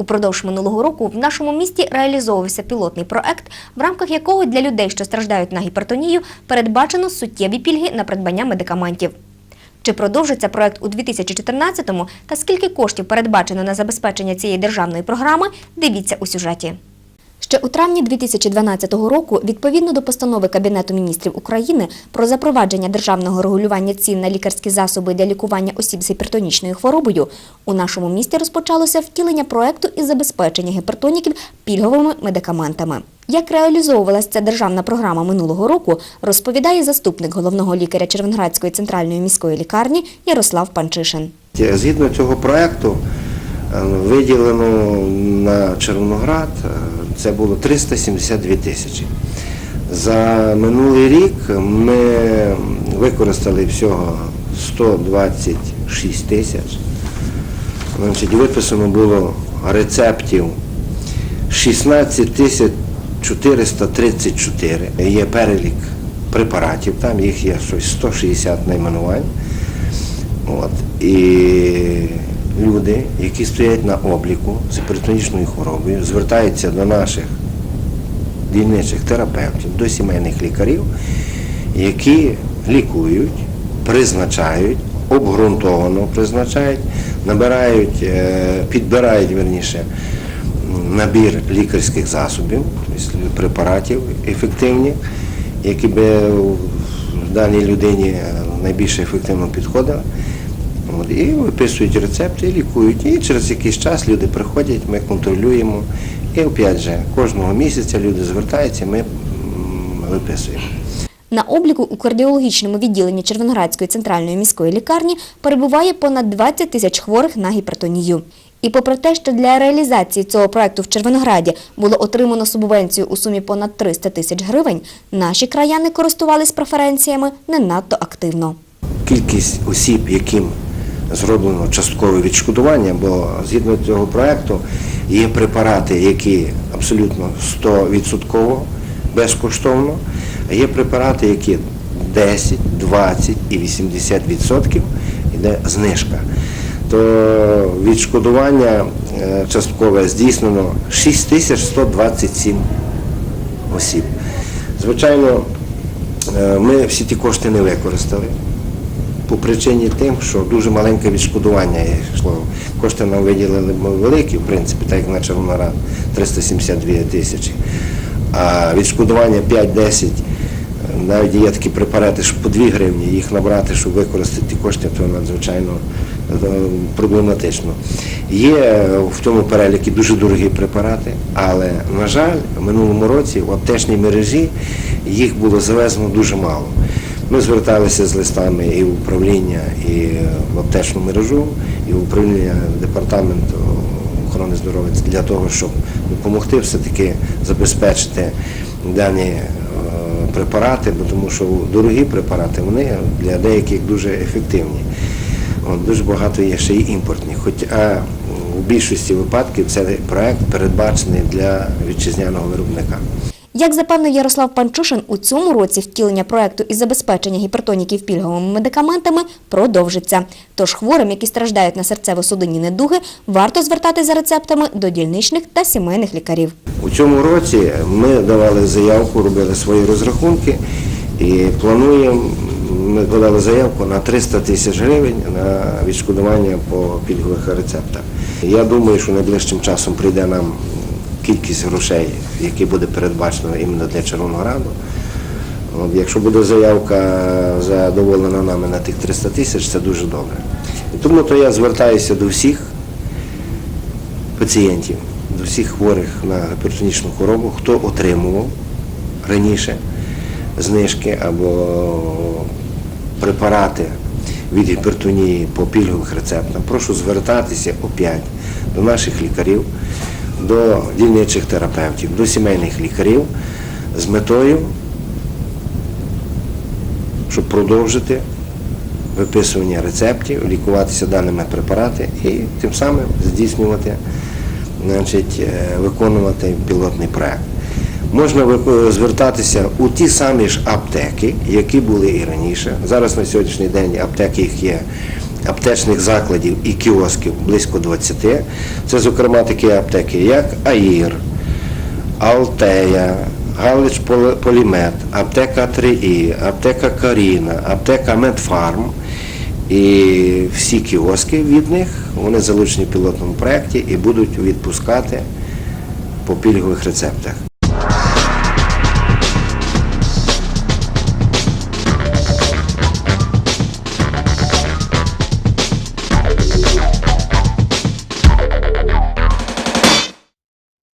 Упродовж минулого року в нашому місті реалізовувався пілотний проект, в рамках якого для людей, що страждають на гіпертонію, передбачено суттєві пільги на придбання медикаментів. Чи продовжиться проект у 2014-му та скільки коштів передбачено на забезпечення цієї державної програми, дивіться у сюжеті. Ще у травні 2012 року, відповідно до постанови Кабінету міністрів України про запровадження державного регулювання цін на лікарські засоби для лікування осіб з гіпертонічною хворобою, у нашому місті розпочалося втілення проекту із забезпечення гіпертоніків пільговими медикаментами. Як реалізовувалася ця державна програма минулого року, розповідає заступник головного лікаря Червоноградської центральної міської лікарні Ярослав Панчишин. Згідно цього проекту е, виділено на Червоноград е, це було 372 тисячі. За минулий рік ми використали всього 126 тисяч. Значить, виписано було рецептів 16 тисяч 434. Є перелік препаратів, там їх є щось 160 найменувань. От. І люди, які стоять на обліку з гіпертонічною хворобою, звертаються до наших дільничих терапевтів, до сімейних лікарів, які лікують, призначають, обґрунтовано призначають, набирають, е, підбирають верніше набір лікарських засобів, тобто препаратів ефективних, які би даній людині е, найбільш ефективно підходили. І виписують рецепти, і лікують. І через якийсь час люди приходять, ми контролюємо. І опять же, кожного місяця люди звертаються, ми виписуємо. На обліку у кардіологічному відділенні Червоноградської центральної міської лікарні перебуває понад 20 тисяч хворих на гіпертонію. І попри те, що для реалізації цього проекту в Червонограді було отримано субвенцію у сумі понад 300 тисяч гривень, наші краяни користувались преференціями не надто активно. Кількість осіб, яким зроблено часткове відшкодування, бо згідно цього проекту є препарати, які абсолютно 100% безкоштовно, а є препарати, які 10, 20 і 80% йде знижка. То відшкодування е, часткове здійснено 6127 осіб. Звичайно, е, ми всі ті кошти не використали по причині тим, що дуже маленьке відшкодування йшло. Кошти нам виділили великі, в принципі, так як на Червоноград, 372 тисячі. А відшкодування 5-10, навіть є такі препарати, що по 2 гривні, їх набрати, щоб використати ті кошти, то надзвичайно е, проблематично. Є в цьому переліку дуже дорогі препарати, але, на жаль, в минулому році в аптечній мережі їх було завезено дуже мало. Ми зверталися з листами і в управління, і в аптечну мережу, і в управління департаменту охорони здоров'я для того, щоб допомогти все-таки забезпечити дані е, препарати, бо тому що дорогі препарати вони для деяких дуже ефективні. От, дуже багато є ще й імпортні. Хоча в більшості випадків цей проект передбачений для вітчизняного виробника. Як запевнив Ярослав Панчушин, у цьому році втілення проекту із забезпечення гіпертоніків пільговими медикаментами продовжиться. Тож хворим, які страждають на серцево-судинні недуги, варто звертати за рецептами до дільничних та сімейних лікарів. У цьому році ми давали заявку, робили свої розрахунки і плануємо, ми подали заявку на 300 тисяч гривень на відшкодування по пільгових рецептах. Я думаю, що найближчим часом прийде нам кількість грошей, які буде передбачено іменно для Червонограду. Якщо буде заявка задоволена нами на тих 300 тисяч, це дуже добре. І тому то я звертаюся до всіх пацієнтів, до всіх хворих на гіпертонічну хворобу, хто отримував раніше знижки або препарати від гіпертонії по пільгових рецептам. Прошу звертатися опять до наших лікарів, до дільничих терапевтів, до сімейних лікарів з метою, щоб продовжити виписування рецептів, лікуватися даними препарати і тим самим здійснювати, значить, е, виконувати пілотний проект. Можна звертатися у ті самі ж аптеки, які були і раніше. Зараз на сьогоднішній день аптеки їх є аптечних закладів і кіосків близько 20. Це, зокрема, такі аптеки, як АІР, Алтея, Галич Полімет, аптека 3І, аптека Каріна, аптека Медфарм. І всі кіоски від них вони залучені в пілотному проєкті і будуть відпускати по пільгових рецептах.